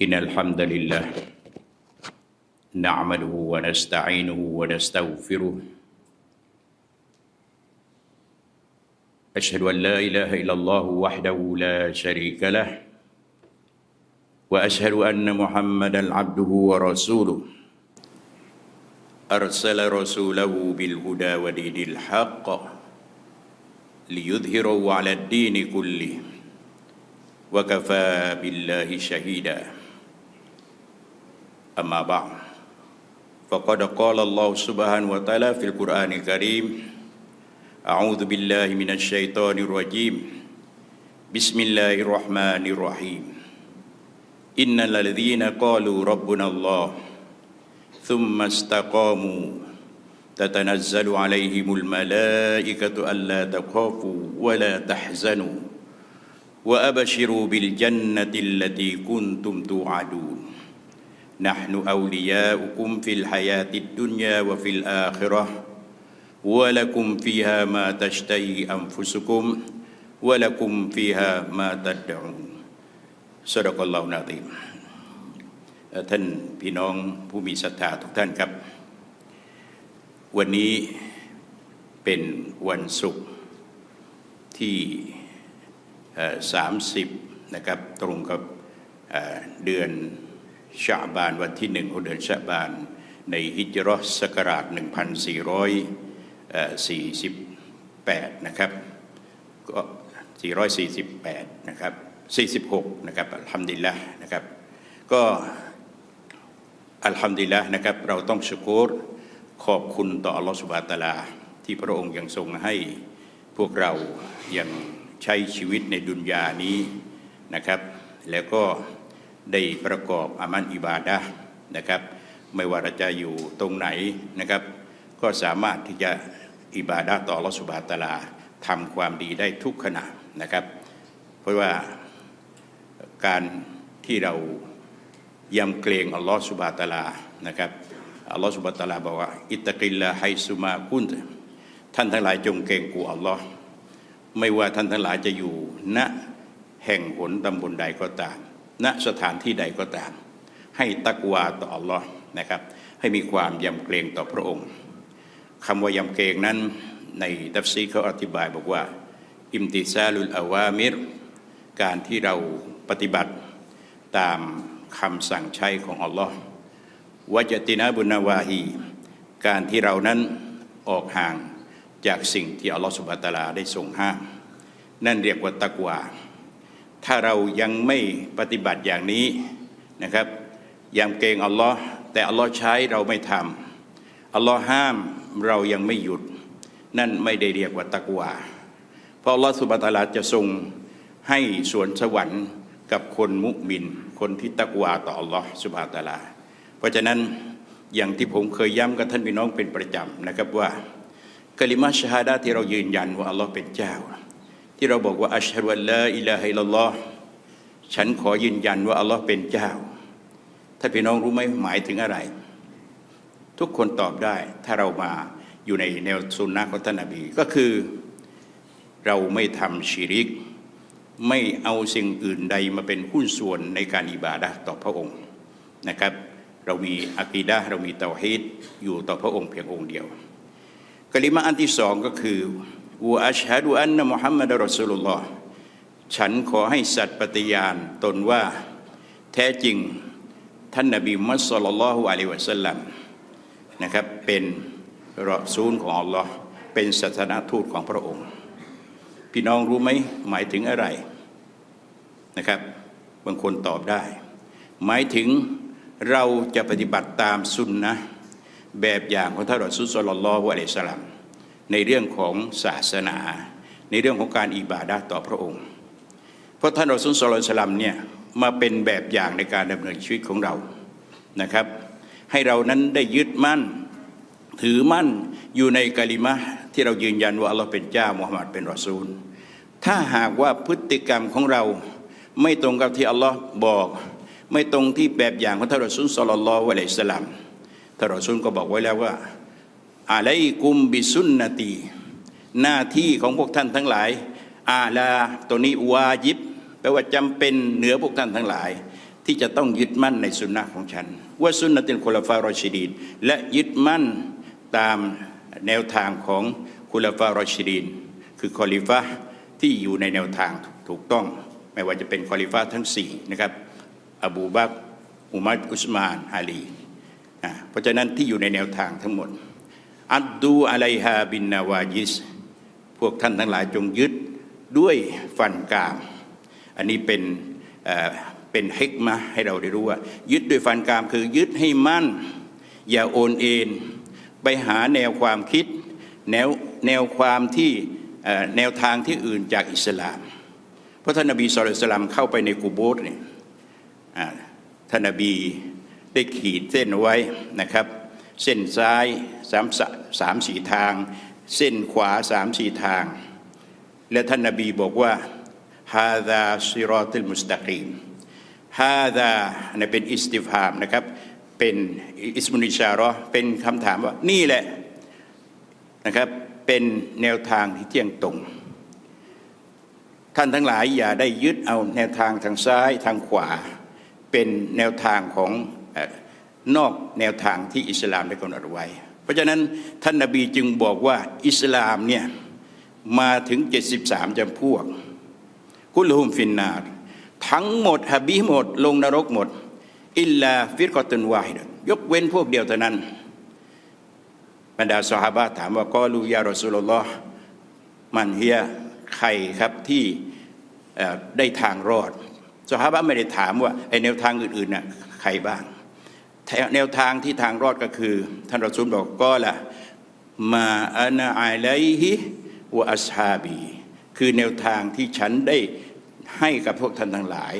إن الحمد لله نعمله ونستعينه ونستغفره. أشهد أن لا إله إلا الله وحده لا شريك له وأشهد أن محمدا عبده ورسوله. أرسل رسوله بالهدى ودين الحق ليظهره على الدين كله وكفى بالله شهيدا. أما بعد فقد قال الله سبحانه وتعالى في القرآن الكريم أعوذ بالله من الشيطان الرجيم بسم الله الرحمن الرحيم إن الذين قالوا ربنا الله ثم استقاموا تتنزل عليهم الملائكة ألا تخافوا ولا تحزنوا وأبشروا بالجنة التي كنتم توعدون نحن أولياؤكم في الحياة الدنيا وفي الآخرة ولكم فيها ما تشتهي أنفسكم ولكم فيها ما تدعون صدق الله العظيم เอ่อท่านพี่น้องผู้มีศรัทธาทุกท่านครับ วันนี้เป็นวันศุกร์ที่สามสิบนะครับตรงกับเอ่อเดือน ชาบานวันที่หนึ่งของเดือนชาบาน ในฮิจรัสศักราช 1448 นะครับก็448 นะครับ 46 นะครับอัลฮัมดุลิลละนะครับ ก็อัลฮัมดุลิลละนะครับ เราต้องชุกรขอบคุณต่ออัลลอฮฺสุบฮาตาลา ที่พระองค์ยังทรงให้พวกเรายังใช้ชีวิตในดุนยานี้นะครับ แล้วก็ ได้ประกอบอามันอิบาดะนะครับ ไม่ว่าเราจะอยู่ตรงไหนนะครับ ก็สามารถที่จะอิบาดะต่ออัลลอฮฺสุบาตลาทำความดีได้ทุกขณะนะครับ เพราะว่าการที่เรายำเกรงอัลลอฮฺสุบฮาตาลานะครับอัลลอฮฺสุบฮาตาลาบอกว่าอิตะกิลลาไฮซุมากุนท่านทั้งหลายจงเกรงกลัวอัลลอฮ์ไม่ว่าท่านทั้งหลายจะอยู่ณแห่งหนตำบลใดก็ตาม ณสถานที่ใดก็ตาม ให้ตักวาต่ออัลลอฮ์นะครับให้มีความยำเกรงต่อพระองค์คำว่ายำเกรงนั้นในตัฟซีเขาอธิบายบอกว่า อิมติซาลุลอาวามิร การที่เราปฏิบัติตามคำสั่งใช้ของอัลลอฮ์วจตินาบุนาวาฮีการที่เรานั้นออกห่างจากสิ่งที่อัลลอฮฺสุบฮาตาลาได้ทรงห้าม นั่นเรียกว่าตักวา ถ้าเรายังไม่ปฏิบัติอย่างนี้นะครับยังเกรงอัลลอฮ์แต่อัลลอฮ์ใช้เราไม่ทำอัลลอฮ์ห้ามเรายังไม่หยุด นั่นไม่ได้เรียกว่าตักวาเพราะอัลลอฮ์สุบฮาตาลาจะทรงให้สวนสวรรค์กับคนมุมิน คนที่ตักวาต่ออัลลอฮ์สุบฮาตาลา เพราะฉะนั้นอย่างที่ผมเคยย้ำกับท่านพี่น้องเป็นประจำนะครับว่า กลิมาชฮาดาที่เรายืนยันว่าอัลลอฮ์เป็นเจ้า ที่เราบอกว่าอัชฮะดุอัลลออิลาฮิลลัลอฮ์ฉันขอยืนยันว่าอัลลอฮ์เป็นเจ้า ถ้าพี่น้องรู้ไหมหมายถึงอะไร ทุกคนตอบได้ถ้าเรามาอยู่ในแนวสุนนะของท่านนบีก็คือ เราไม่ทำชีริก ไม่เอาสิ่งอื่นใดมาเป็นหุ้นส่วนในการอิบาดะต่อพระองค์นะครับ เรามีอะกีดะเรามีเตาฮีดอยู่ต่อพระองค์เพียงองค์เดียวกลิมาอันที่สองก็คือ วะอัชฮะดุอันนะมุฮัมมัดรอสุลลอฮ์ฉันขอให้สัตย์ปฏิญาณตนว่าแท้จริงท่านนบีมุฮัมมัดศ็อลลัลลอฮุอะลัยวะสัลลัมนะครับเป็นรอซูลของอัลลอฮ์เป็นศาสนาทูตของพระองค์ พี่น้องรู้ไหมหมายถึงอะไรนะครับบางคนตอบได้ หมายถึงเราจะปฏิบัติตามสุนนะแบบอย่างของท่านรอซูลศ็อลลัลลอฮุอะลัยวะสัลลัม ในเรื่องของศาสนา ในเรื่องของการอิบาดะห์ต่อพระองค์ เพราะท่านรอซูลศ็อลลัลลอฮุอะลัยฮิวะสัลลัมเนี่ยมาเป็นแบบอย่างในการดำเนินชีวิตของเรานะครับ ให้เรานั้นได้ยึดมั่นถือมั่นอยู่ในกะลิมะที่เรายืนยันว่าอัลลอฮ์เป็นเจ้ามุฮัมมัดเป็นรอซูล ถ้าหากว่าพฤติกรรมของเราไม่ตรงกับที่อัลลอฮ์บอก ไม่ตรงที่แบบอย่างของท่านรอซูลศ็อลลัลอฮุอะลัยสลลัมท่านรอซูลก็บอกไว้แล้วว่า อะลัยกุมบิสุนนตี หน้าที่ของพวกท่านทั้งหลายอาลาตัวนี้วาจิบแปลว่าจำเป็นเหนือพวกท่านทั้งหลาย ที่จะต้องยึดมั่นในสุนนะของฉัน ว่าสุนนะติลคุลฟารอชิดีนและยึดมั่นตามแนวทางของคุลฟารอชิดีนคือคอลิฟะที่อยู่ในแนวทางถูกต้อง ไม่ว่าจะเป็นคอลิฟะทั้งสี่นะครับอบูบักอุมัรอุสมานอาลีอ่าเพราะฉะนั้นที่อยู่ในแนวทางทั้งหมด อัดดูอะลัยฮาบินนาวายิส พวกท่านทั้งหลายจงยึดด้วยฟันกราม อันนี้เป็นเป็นฮิกมะห์ให้เราได้รู้ว่า ยึดด้วยฟันกรามคือยึดให้มั่น อย่าโอนเอ็นไปหาแนวความคิด แนวแนวความที่แนวทางที่อื่นจากอิสลาม เพราะท่านนบีสุลต่านเข้าไปในกูโบสเนี่ยท่านนบีได้ขีดเส้นไว้นะครับ เส้นซ้ายสามสามสี่ทาง เส้นขวาสามสี่ทาง และท่านนบีบอกว่าฮาดาซิรอติลมุสตะกีมฮาดาอันนี้เป็นอิสติฟามนะครับเป็นอิสมุนิชาระห์เป็นคำถามว่านี่แหละนะครับเป็นแนวทางที่เที่ยงตรง ท่านทั้งหลายอย่าได้ยึดเอาแนวทางทางซ้ายทางขวา เป็นแนวทางของ นอกแนวทางที่อิสลามได้กำหนดไว้ เพราะฉะนั้นท่านนาบีจึงบอกว่าอิสลามเนี่ยมาถึง 73จำพวก กุลฮุมฟินนาร์ทั้งหมดฮะบีหมด ลงนรกหมด อิลลาฟิรกอตุนวาฮิดยกเว้นพวกเดียวเท่านั้น บรรดาสหาบะถามว่ากอลูยารอสูลลอฮ์มันเฮียใครครับที่ได้ทางรอดสหาบะไม่ได้ถามว่าไอแนวทางอื่นๆน่ะใครบ้าง แนวทางที่ทางรอดก็คือ ท่านรอซูลบอกก็ละมาอานาอะไลฮิวะอัสฮาบี คือแนวทางที่ฉันได้ให้กับพวกท่านทั้งหลาย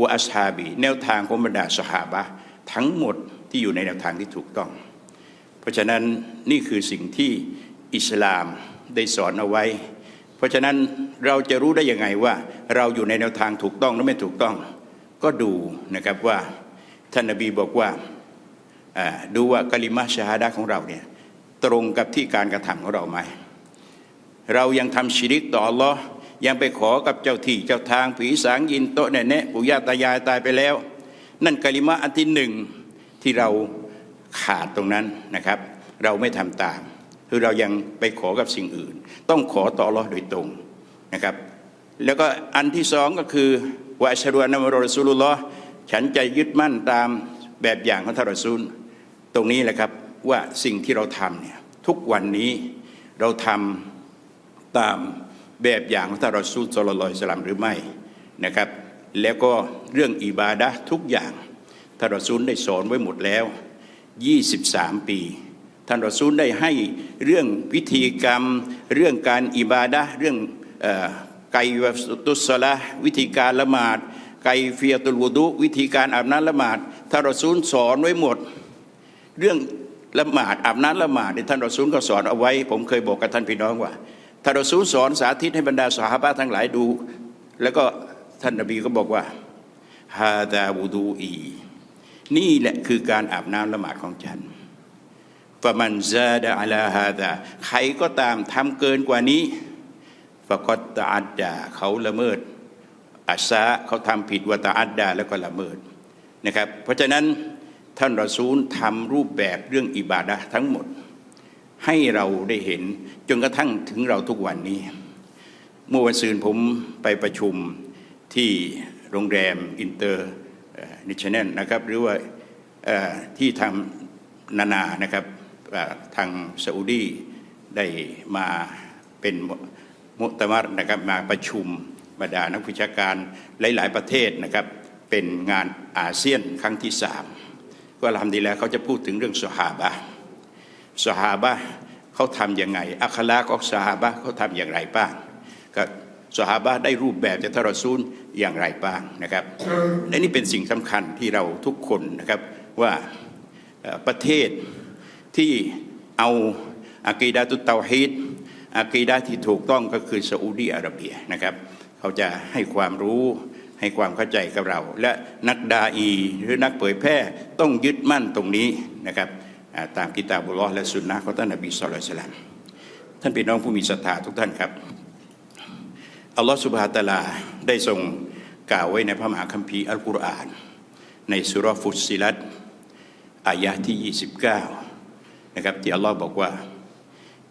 วะอัสฮาบี แนวทางของบรรดาสหาบะทั้งหมดที่อยู่ในแนวทางที่ถูกต้อง เพราะฉะนั้นนี่คือสิ่งที่อิสลามได้สอนเอาไว้ เพราะฉะนั้นเราจะรู้ได้ยังไงว่า เราอยู่ในแนวทางถูกต้องหรือไม่ถูกต้อง ก็ดูนะครับว่าท่านนบีบอกว่า ดูว่ากลิมาชาฮาดะของเราเนี่ยตรงกับที่การกระทำของเราไหมเรายังทำชิริกต่ออัลลอยังไปขอกับเจ้าที่เจ้าทางผีสางยินโตแน่แน่ปู่ย่าตายายตายไปแล้ว นั่นกลิมาอันที่หนึ่งที่เราขาดตรงนั้นนะครับ เราไม่ทำตาม คือเรายังไปขอกับสิ่งอื่น ต้องขอต่ออัลลอโดยตรงนะครับ แล้วก็อันที่สองก็คือวะชฮะดุอันนะมุฮัมมัดรอซูลุลลอฉันจะยึดมั่นตามแบบอย่างของทารอซูล ตรงนี้แหละครับว่าสิ่งที่เราทำเนี่ยทุกวันนี้เราทำตามแบบอย่างของท่านรอซูลสลลอยสลัมหรือไม่นะครับ แล้วก็เรื่องอิบาดะทุกอย่างท่านรอซูลได้สอนไว้หมดแล้ว 23 ปีท่านรอซูลได้ให้เรื่องพิธีกรรม เรื่องการอิบาดะเรื่องไกวตุสละวิธีการละหมาด ไกเฟียตุลวุดุวิธีการอาบน้ำละหมาดท่านรอซูลสอนไว้หมด เรื่องละหมาดอาบน้ำละหมาดเนี่ยท่านรอซูลก็สอนเอาไว้ ผมเคยบอกกับท่านพี่น้องว่าท่านรอซูลสอนสาธิตให้บรรดาสหาบะทั้งหลายดู แล้วก็ท่านนบีก็บอกว่าฮาดาวูดูอีนี่แหละคือการอาบน้ำละหมาดของฉันฟะมันซาดะอัลาฮาดาใครก็ตามทำเกินกว่านี้ฟะกอตตะอัดดาเขาละเมิดอัซาเขาทำผิดวะตะอัดดาแล้วก็ละเมิดนะครับ เพราะฉะนั้น ท่านรอซูลทำรูปแบบเรื่องอิบาดะห์ทั้งหมด ให้เราได้เห็นจนกระทั่งถึงเราทุกวันนี้ เมื่อวันซืนผมไปประชุมที่โรงแรมอินเตอร์นิชแนลนะครับ หรือว่าที่ทางนานานะครับทางซาอุดีได้มาเป็นมุตมัรนะครับมาประชุมบรรดานักวิชาการหลาย ๆ ประเทศนะครับเป็นงานอาเซียนครั้งที่สาม ก็ทำดีแล้วเขาจะพูดถึงเรื่องสหาบะสหาบะเขาทำยังไง อัคลากของสหาบะเขาทำอย่างไรบ้างก็สหาบะได้รูปแบบจากทารซูลอย่างไรบ้างนะครับและนี่เป็นสิ่งสำคัญที่เราทุกคนนะครับว่าประเทศที่เอาอากีดาตุเตาฮีดอากีดาที่ถูกต้องก็คือซาอุดีอาระเบียนะครับ เขาจะให้ความรู้ ให้ความเข้าใจกับเรา และนักดาอีหรือนักเผยแพร่ต้องยึดมั่นตรงนี้นะครับตามกิตาบุลลอฮ์และสุนนะของท่านนบีสุลต่านสลามท่านพี่น้องผู้มีศรัทธาทุกท่านครับอัลลอฮฺสุบฮาตะอาลาได้ทรงกล่าวไว้ในพระมหาคัมภีร์อัลกุรอาน ในสุรฟุตซิลัตอายะที่ 29 นะครับที่อัลลอฮ์บอกว่า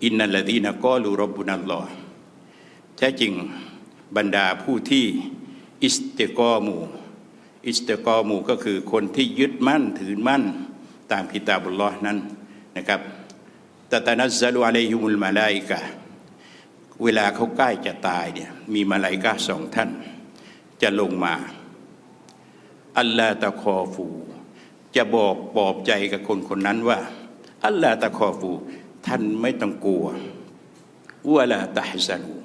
อินนัลลดีนกอลูรบุนัลลอฮ์แท้จริงบรรดาผู้ที่ อิสติกอมูอิสติกอมูก็คือคนที่ยึดมั่นถือมั่นตามกิตาบุลลอฮ์นั้นนะครับตะตานัซซาลุอะลัยฮิมุลมาลาอิกะเวลาเขาใกล้จะตายเนี่ยมีมาลาอิกะสองท่าน จะลงมาอัลลาตะคอฟู จะบอกปลอบใจกับคนคนนั้นว่า อัลลาตะคอฟู ท่านไม่ต้องกลัววะลลาตะฮซันู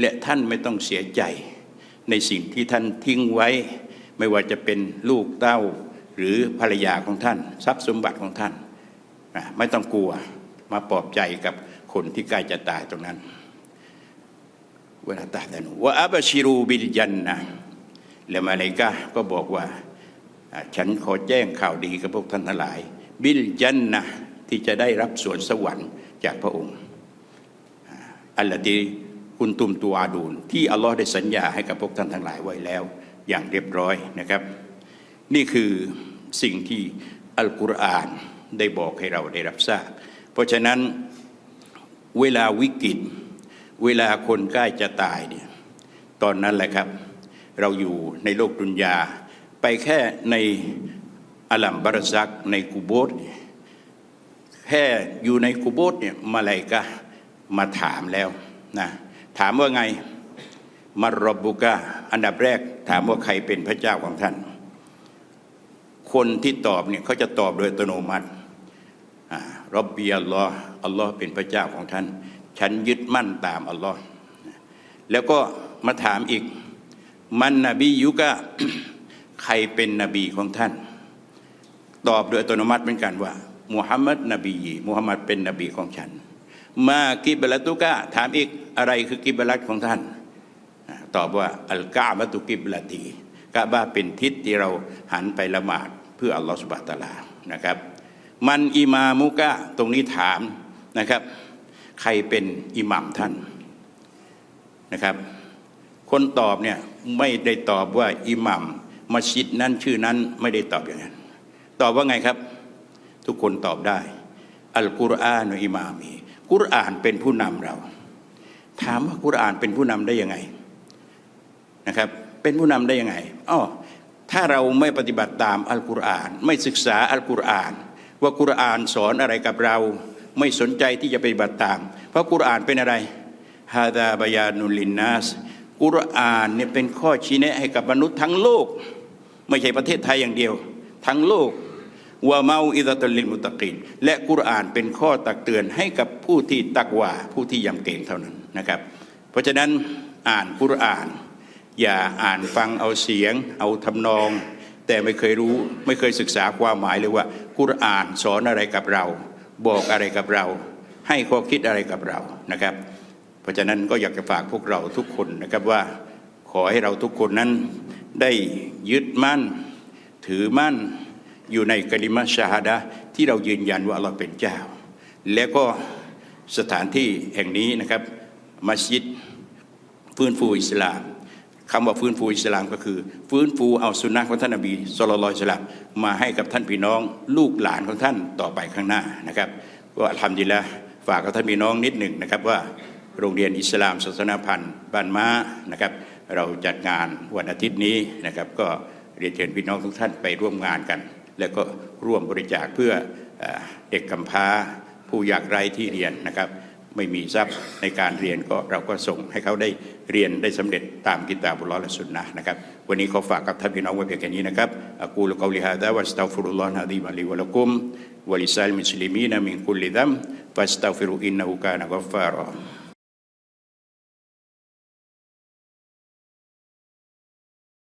และท่านไม่ต้องเสียใจ ในสิ่งที่ท่านทิ้งไว้ ไม่ว่าจะเป็นลูกเต้าหรือภรรยาของท่าน ทรัพย์สมบัติของท่านไม่ต้องกลัวมาปลอบใจกับคนที่ใกล้จะตายตรงนั้นเวลาตาดานูว่าอับชิรูบิลจันนะแล้วมาเลกาก็บอกว่า ฉันขอแจ้งข่าวดีกับพวกท่านทั้งหลาย บิลจันนะที่จะได้รับส่วนสวรรค์จากพระองค์อัลลอฮ์ คุณตุมตัวอาดูนที่อัลลอฮ์ได้สัญญาให้กับพวกท่านทั้งหลายไว้แล้ว อย่างเรียบร้อยนะครับ นี่คือสิ่งที่อัลกุรอานได้บอกให้เราได้รับทราบ เพราะฉะนั้นเวลาวิกฤต เวลาคนใกล้จะตายเนี่ยตอนนั้นแหละครับ เราอยู่ในโลกดุนยา ไปแค่ในอัลัมบารซักในกูโบสแค่อยู่ในกุโบสเนี่ยมาลายกะมาถามแล้วนะ ถามว่าไงมารบบุกะอันดับแรก ถามว่าใครเป็นพระเจ้าของท่าน คนที่ตอบเนี่ยเขาจะตอบโดยอัตโนมัติอ่ารบบีอัลลอฮ์อัลลอฮ์เป็นพระเจ้าของท่าน ฉันยึดมั่นตามอัลลอฮ์แล้วก็มาถามอีก มันนบียุกะใครเป็นนบีของท่าน ตอบโดยอัตโนมัติเหมือนกันว่ามุฮัมมัดนบีมุฮัมมัดเป็นนบีของฉัน มากิบลัตุกะถามอีกอะไรคือกิบลัตของท่าน ตอบว่าอัลกาบะตุกิบลตีกะบะเป็นทิศที่เราหันไปละหมาดเพื่ออัลลอฮฺสุบะตาลานะครับ มันอิมามุกะตรงนี้ถามนะครับ ใครเป็นอิหมัมท่านนะครับ คนตอบเนี่ยไม่ได้ตอบว่าอิหมัมมัสยิดนั้นชื่อนั้นไม่ได้ตอบอย่างนั้น ตอบว่าไงครับ ทุกคนตอบได้ อัลกุรอานอิมามี กุรอานเป็นผู้นำเรา ถามว่ากุรอานเป็นผู้นำได้ยังไงนะครับ เป็นผู้นำได้ยังไงอ้อถ้าเราไม่ปฏิบัติตามอัลกุรอาน ไม่ศึกษาอัลกุรอาน ว่ากุรอานสอนอะไรกับเรา ไม่สนใจที่จะปฏิบัติตาม เพราะกุรอานเป็นอะไรฮาดาบยานุลินนัสกุรอานเนี่ยเป็นข้อชี้แนะให้กับมนุษย์ทั้งโลก ไม่ใช่ประเทศไทยอย่างเดียว ทั้งโลก วะเมาอิดะตลิลมุตะกีนและกุรอานเป็นข้อตักเตือนให้กับผู้ที่ตักวาผู้ที่ยำเกรงเท่านั้นนะครับ เพราะฉะนั้นอ่านกุรอาน อย่าอ่านฟังเอาเสียง เอาทำนอง แต่ไม่เคยรู้ไม่เคยศึกษาความหมายเลยว่า กุรอานสอนอะไรกับเรา บอกอะไรกับเรา ให้ข้อคิดอะไรกับเรานะครับ เพราะฉะนั้นก็อยากจะฝากพวกเราทุกคนนะครับว่า ขอให้เราทุกคนนั้นได้ยึดมั่น ถือมั่น อยู่ในกลิมะชาฮาดะที่เรายืนยันว่าอัลลอฮ์เป็นเจ้า แล้วก็สถานที่แห่งนี้นะครับมัสยิดฟื้นฟูอิสลามคำว่าฟื้นฟูอิสลามก็คือ ฟื้นฟูเอาสุนนะของท่านนบีสุลต่านลอิสลามมาให้กับท่านพี่น้องลูกหลานของท่านต่อไปข้างหน้านะครับก็ทำดีแล้วฝากกับท่านพี่น้องนิดหนึ่งนะครับว่าโรงเรียนอิสลามศาสนาพันธ์บ้านม้านะครับ เราจัดงานวันอาทิตย์นี้นะครับ ก็เรียนเชิญพี่น้องทุกท่านไปร่วมงานกัน แล้วก็ร่วมบริจาคเพื่อเอ่อเด็กกำพร้าผู้ยากไร้ที่เรียนนะครับไม่มีทรัพย์ในการเรียนก็เราก็ส่งให้เขาได้เรียนได้สำเร็จตามกิตาบุลลอและสุนนะนะครับวันนี้ขอฝากกับท่านพี่น้องไว้เพียงแค่นี้นะครับอักูลกอลิฮาดะวัสตัฟิรุลลอฮ์นะดีมะลีวะละกุมวะลิซัลมุสลิมีนมินคุลลิดัมฟัสตัฟิรุอินนะฮูกานะกัฟฟารอ